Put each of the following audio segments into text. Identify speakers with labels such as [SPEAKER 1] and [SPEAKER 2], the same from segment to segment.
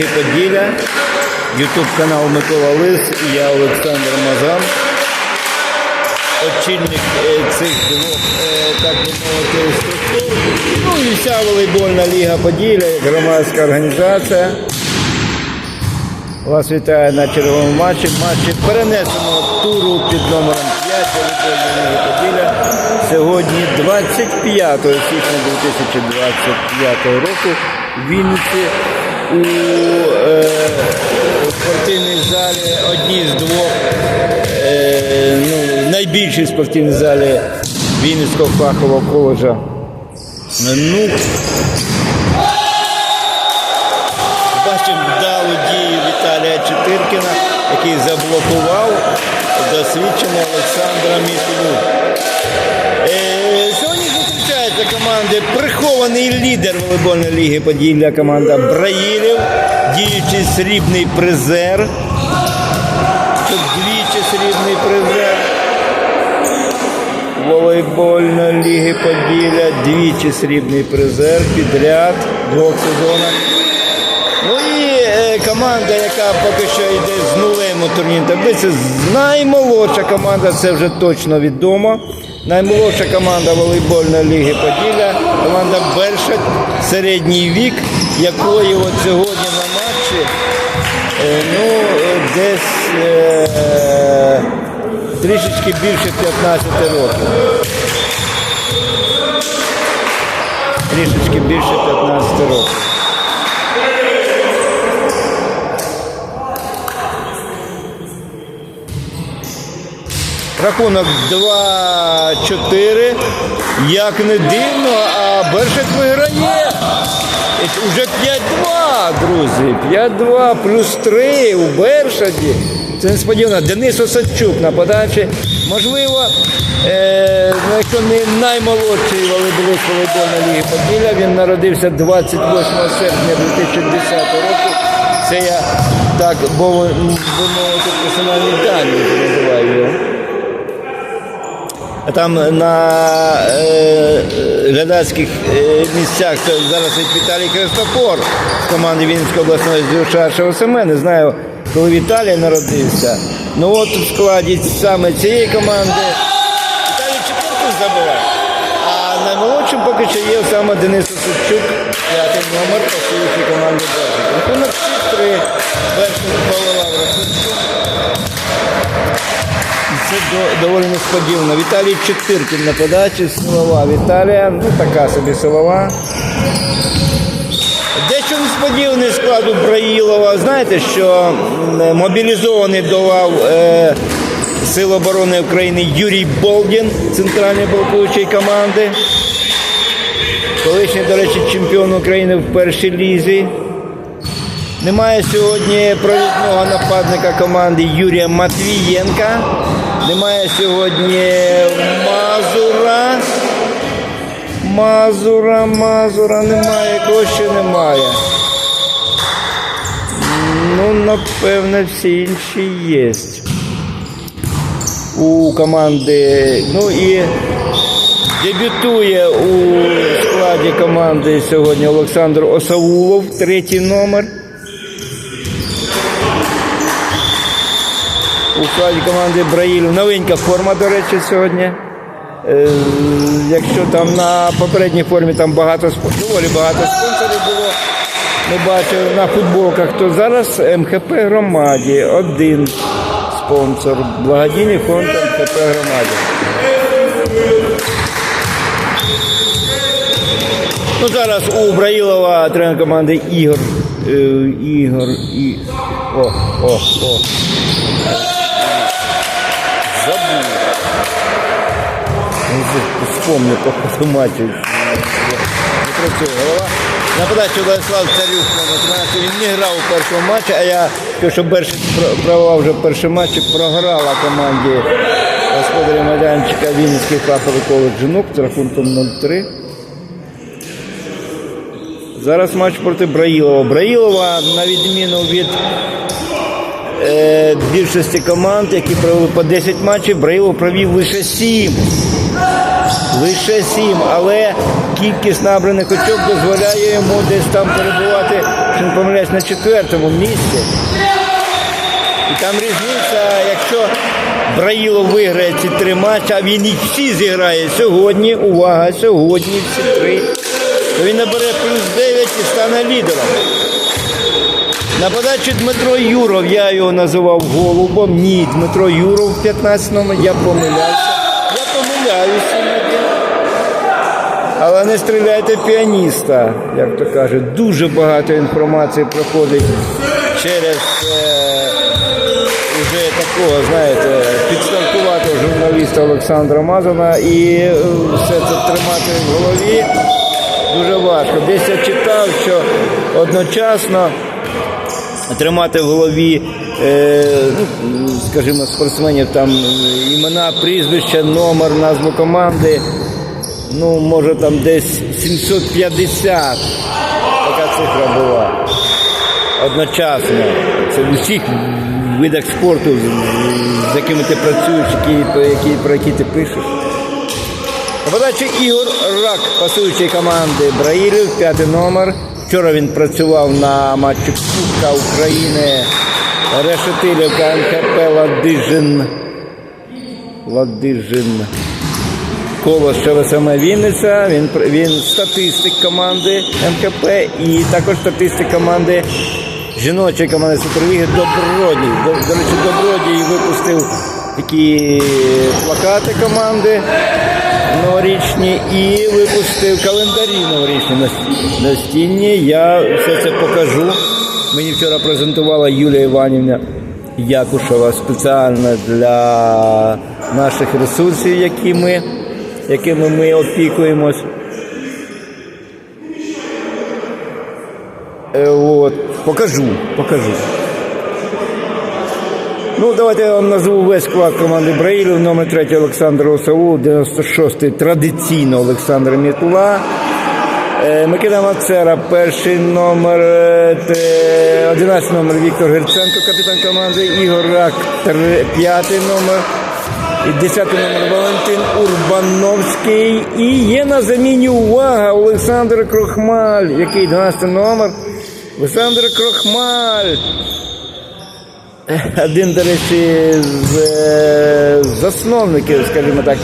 [SPEAKER 1] Ліги Поділля, Ютуб канал Микола Лис і я Олександр Мазан. Очільник е, цих двох, е, так би мовити, структур. Ну і вся волейбольна ліга Поділля, громадська організація. Вас вітаю на черговому матчі. Матчі перенесеного туру під номером 5 волейбольної ліги Поділля. Сьогодні 25 січня 2025 року в Вінниці е, спортивній залі одній з двох е, ну, найбільшій спортивній залі Вінницького фахового коледжа. Ну, Бачимо вдалу дію Віталія Чотиркіна, який заблокував досвідченого Олександра Мітулю. Е, сьогодні зустрічаються команди прихований лідер волейбольної ліги Поділля команда Браїлів, діючий срібний призер. Тут двічі срібний призер. Волейбольної ліги Поділля, двічі срібний призер підряд двох сезонах. Ну і е, команда, яка поки що йде з нулем у турнірній таблиці, наймолодша команда, це вже точно відомо. Наймолодша команда волейбольної ліги Поділля, команда Бершать, середній вік, якої от сьогодні на матчі е, ну, е, десь е, трішечки більше 15 років. Трішечки більше 15 років. Рахунок 2-4. Як не дивно, а Бершик виграє. Уже 5-2, друзі. 5-2 плюс 3 у Бершаді. Це несподівано. Денис Осадчук на подачі. Можливо, е, ну, якщо не наймолодший волейболіст волейбольної ліги Поділля, він народився 28 серпня 2010 року. Це я так, бо ви мовити персональні дані називаю його. Там на е, глядацьких е, місцях зараз Віталій Христофор з команди Вінницької обласної зрушавшого саме. Не знаю, коли Віталій народився. Ну от в складі саме цієї команди Віталій четвертий забиває. А наймолодшим поки що є саме Денис Осадчук, п'ятий номер посилюючий команди Бершик. Рахунок 6-3. Бершик голова в рахунку. Це доволі несподівано. Віталій Чотиркін на подачі, силова Віталія, ну така собі силова. Дещо несподіваний склад у Браїлова. Знаєте, що мобілізований до лав е, Сил оборони України Юрій Болдін, центральний блокуючий команди. Колишній, до речі, чемпіон України в першій лізі. Немає сьогодні провідного нападника команди Юрія Матвієнка. Немає сьогодні Мазура. Мазура, Мазура немає, кого ще немає. Ну, напевне, всі інші є. У команди. Ну і дебютує у складі команди сьогодні Олександр Осаулов, третій номер. У складі команди Браїлів. Новенька форма, до речі, сьогодні. Е, якщо там на попередній формі там багато доволі багато спонсорів було, ми бачили на футболках, то зараз МХП громаді один спонсор. Благодійний фонд МХП громаді. Ну, зараз у Браїлова тренер команди Ігор. е, Ігор і. О, о, о. Вспомню по матчу. Не працює голова. На подачу Владислав Царюк номер 13. Він не грав у першому матчі, а я скажу, що провела вже перший матч програла команді господаря майданчика Вінницький фаховий коледж жінок з рахунком 0-3. Зараз матч проти Браїлова. Браїлова, на відміну від е, більшості команд, які провели по 10 матчів, Браїлов провів лише 7. Лише 7. Але кількість набраних очок дозволяє йому десь там перебувати, якщо не помиляюсь, на четвертому місці. І там різниця, якщо Браїлов виграє ці три матчі, а він їх всі зіграє сьогодні, увага, сьогодні всі три, то він набере плюс 9 і стане лідером. На подачі Дмитро Юров, я його називав голубом. Ні, Дмитро Юров в 15 номер, я помилявся. Я помиляюся. Але не стріляйте піаніста, як то кажуть. Дуже багато інформації проходить через е, уже такого, знаєте, підстаркуватого журналіста Олександра Мазана. І е, все це тримати в голові дуже важко. Десь я читав, що одночасно тримати в голові, е, ну, скажімо, спортсменів там імена, прізвища, номер, назву команди. Ну, може там десь 750 така цифра була. Одночасно. Це в усіх видах спорту, з- якими ти працюєш, які, які, про які ти пишеш. Подачі Ігор Рак, пасуючий команди Браїлів, п'ятий номер. Вчора він працював на матчі Кубка України. Решетилівка МКП Ладижин. Ладижин. Колос ШВСМ Вінниця. Він, він статистик команди МКП і також статистик команди жіночої команди Суперліги Добродій. До, до речі, Добродій випустив такі плакати команди новорічні і випустив календарі новорічні на- настінні. Я все це покажу. Мені вчора презентувала Юлія Іванівна Якушева спеціально для наших ресурсів, які ми, якими ми опікуємось. Е, От, покажу, покажу. Ну, давайте я вам назву весь склад команди Браїлів. Номер 3 Олександр Осаву, 96-й традиційно Олександр Мітула. Е, Микита Мацера, перший номер, е, 11 номер Віктор Герценко, капітан команди, Ігор Рак, п'ятий номер. І 10 номер Валентин Урбановський. І є на заміні увага Олександр Крохмаль, який 12 номер. Олександр Крохмаль. Один, до речі, з е, засновників, скажімо так,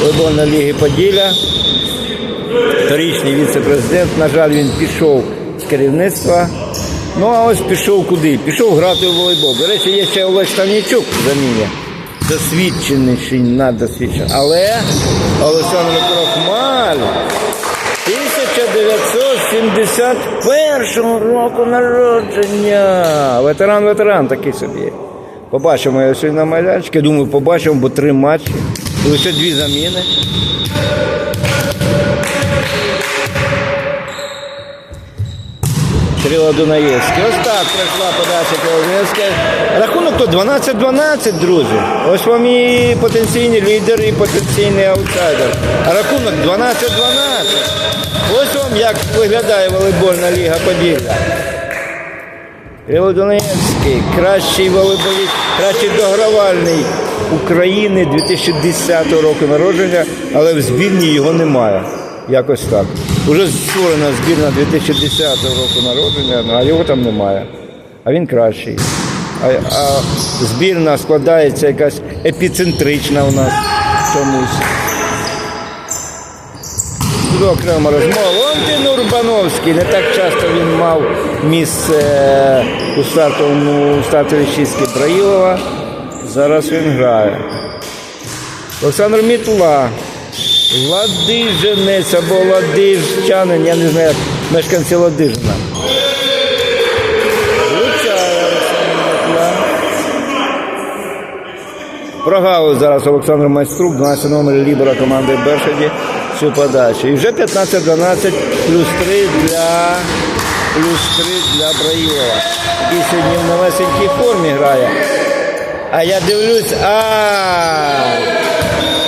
[SPEAKER 1] волейбольної ліги Поділля. Торічний віце-президент, на жаль, він пішов з керівництва. Ну а ось пішов куди? Пішов грати в волейбол. До речі, є ще Олег Ставнічук в заміні. Досвідченіший, наддосвідчений. Але Олександр Крохмаль 1971 року народження. Ветеран, ветеран такий собі. Побачимо його сьогодні на малячки. Думаю, побачимо, бо три матчі. Лише дві заміни. Кирило Дунаєвський. Ось так пройшла подача Києва Рахунок то 12-12, друзі. Ось вам і потенційний лідер, і потенційний аутсайдер. Рахунок 12-12. Ось вам як виглядає волейбольна ліга Поділля. Кирило Дунаєвський, кращий волейболіст, кращий догравальний України 2010 року народження, але в збірні його немає. Якось так. Уже створена збірна 2010 року народження, а його там немає. А він кращий. А, а збірна складається якась епіцентрична у нас чомусь. Буде окрема розмова. Валентин Урбановський. Не так часто він мав місце у стартовому у стартовій шістки Браїлова. Зараз він грає. Олександр Мітла. Ладижинець або Ладижчанин, я не знаю, мешканці Ладижина. Прогавив зараз Олександр Майструк, 12 номер лібера команди Бершаді цю подачу. І вже 15-12 плюс 3 для плюс 3 для Браїлова. Який сьогодні в новесенькій формі грає. А я дивлюсь, а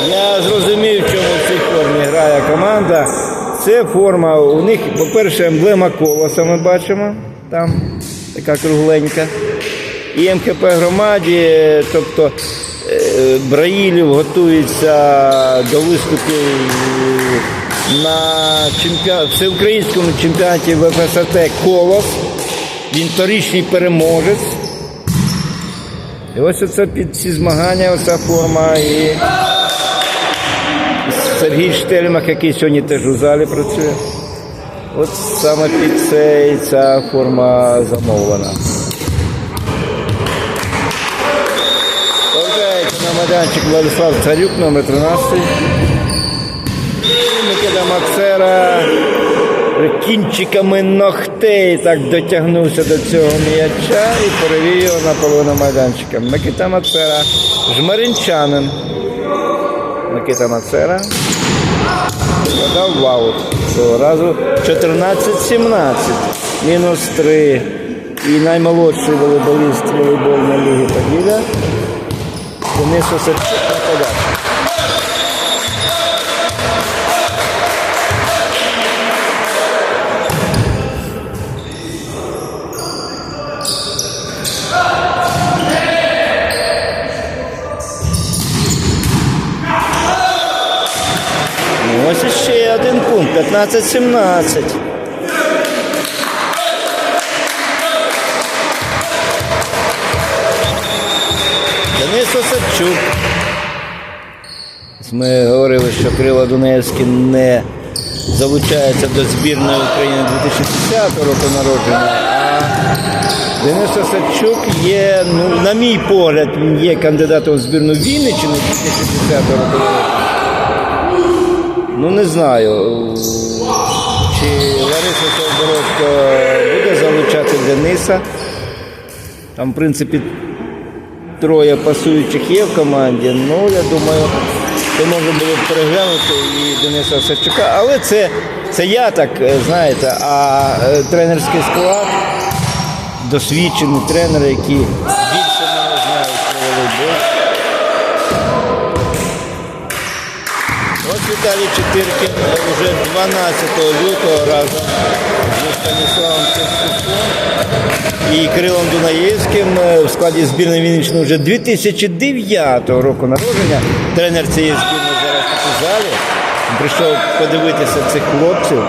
[SPEAKER 1] я зрозумів, в чому в цій грає команда. Це форма, у них, по-перше, емблема колоса ми бачимо. Там така кругленька. І МКП громаді, тобто е, Браїлів готується до виступів на чемпіон... всеукраїнському чемпіонаті ВФСТ Колос. Він торічний переможець. І ось оце під ці змагання, оця форма і Сергій Штельмах, який сьогодні теж у залі працює. От саме під цей ця форма замовлена. Повертається на майданчик Владислав Царюк, номер 13. І Микита Мацера кінчиками ногтей так дотягнувся до цього м'яча і перевів його на половину майданчика. Микита Мацера, жмаринчанин. Микита Мацера. Подав ваут. Цього разу 14-17. Мінус 3. І наймолодший волейболіст волейбольної ліги Поділля. Денис Осадчук на 15-17. Денис Осадчук. Ми говорили, що Крила Дунецьке не залучається до збірної України 2010 року народження, а Денис Осадчук є, ну, на мій погляд, є кандидатом в збірну Вінниччини 2010 року народження. Ну не знаю, Лариса буде залучати Дениса. Там, в принципі, троє пасуючих є в команді. Ну, я думаю, це можна було б переглянути і Дениса Савчука. Але це, це я так, е, знаєте, а е, тренерський склад, досвідчені тренери, які Віталій Чотиркін вже 12 лютого разом зі Станіславом Цесюком і Кирилом Дунаєвським е, в складі збірної Вінниччини вже 2009 року народження. Тренер цієї збірної зараз у залі. Прийшов подивитися цих хлопців.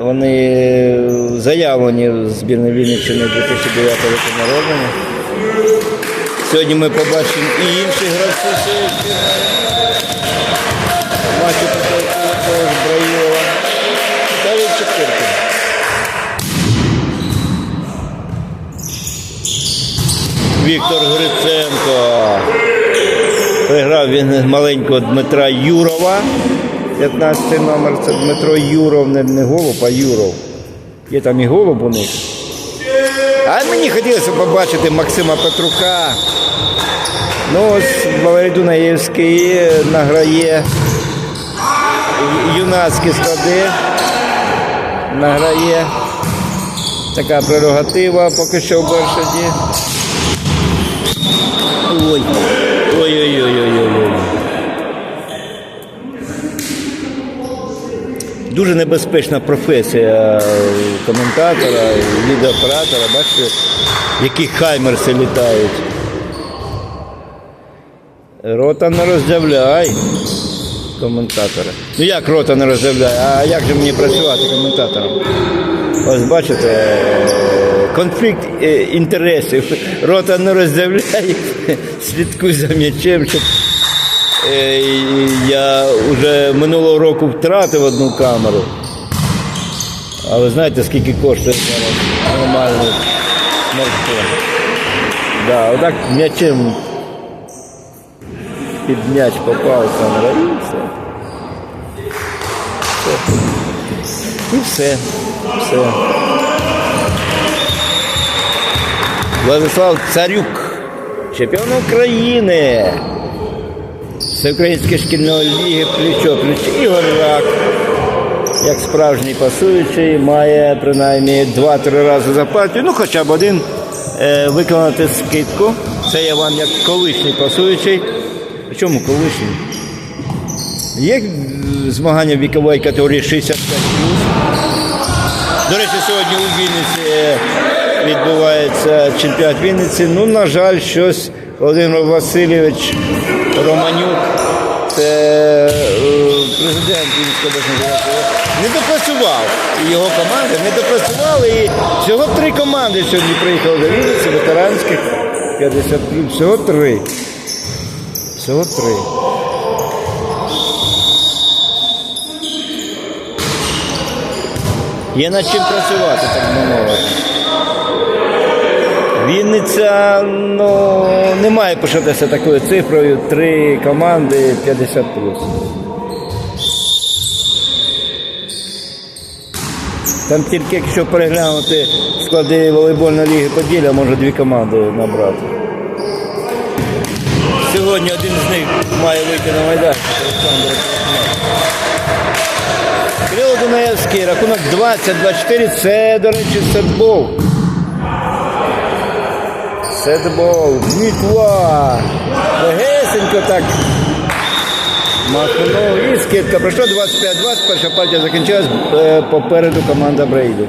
[SPEAKER 1] Вони заявлені в збірної Вінниччини 2009 року народження. Сьогодні ми побачимо і інших гравців цієї збірної. Матчі також Браїлова. Віталій Чепкиркин. Віктор Гриценко. Приграв він маленького Дмитра Юрова. 15 номер це Дмитро Юров, не Голуб, а Юров. Є там і голуб у них. А мені хотілося побачити Максима Петрука. Ну, ось Валерій Дунаєвський награє юнацькі склади. Награє така прерогатива поки що в Бершаді. Ой. Ой-ой-ой-ой-ой. Дуже небезпечна професія коментатора, відеооператора. Бачите, які хаймерси літають. Рота не роздявляй коментатора. Ну як рота не роздявляй, а як же мені працювати коментатором? Ось бачите, конфлікт е, інтересів. Рота не роздявляй, слідкуй за м'ячем, щоб е, я вже минулого року втратив одну камеру. А ви знаєте, скільки коштує зараз нормальний смартфон? Да, отак м'ячем під м'яч попав камера і все. все. І все. Все. Владислав Царюк, чемпіон України. Всеукраїнської шкільної ліги плечо пліч Ігор Рак. Як справжній пасуючий, має принаймні 2-3 рази за партію, ну хоча б один е, виконати скидку. Це я вам як колишній пасуючий. Чому колишній? Є змагання вікової категорії 65 До речі, сьогодні у Вінниці е, відбувається чемпіонат Вінниці. Ну, на жаль, щось Володимир Васильович Романюк. Це е, президент Вінницької обласної не допрацював. Його команда не допрацювали. І всього три команди сьогодні приїхали до Вінниці, ветеранських 50 Всього три. Всього три. Є над чим працювати, так би мовити. Вінниця ну, не має пишатися такою цифрою. Три команди 50 Там тільки якщо переглянути склади волейбольної ліги Поділля, може дві команди набрати. Сьогодні один з них має вийти на майданчик. Олександр Кирило Дунаєвський, рахунок 20-24, це, до речі, сетбол. Сетбол, Мітва. Легесенько так. Махнув і скидка. Пройшло 25-20, перша партія закінчилась, е, попереду команда Брейду.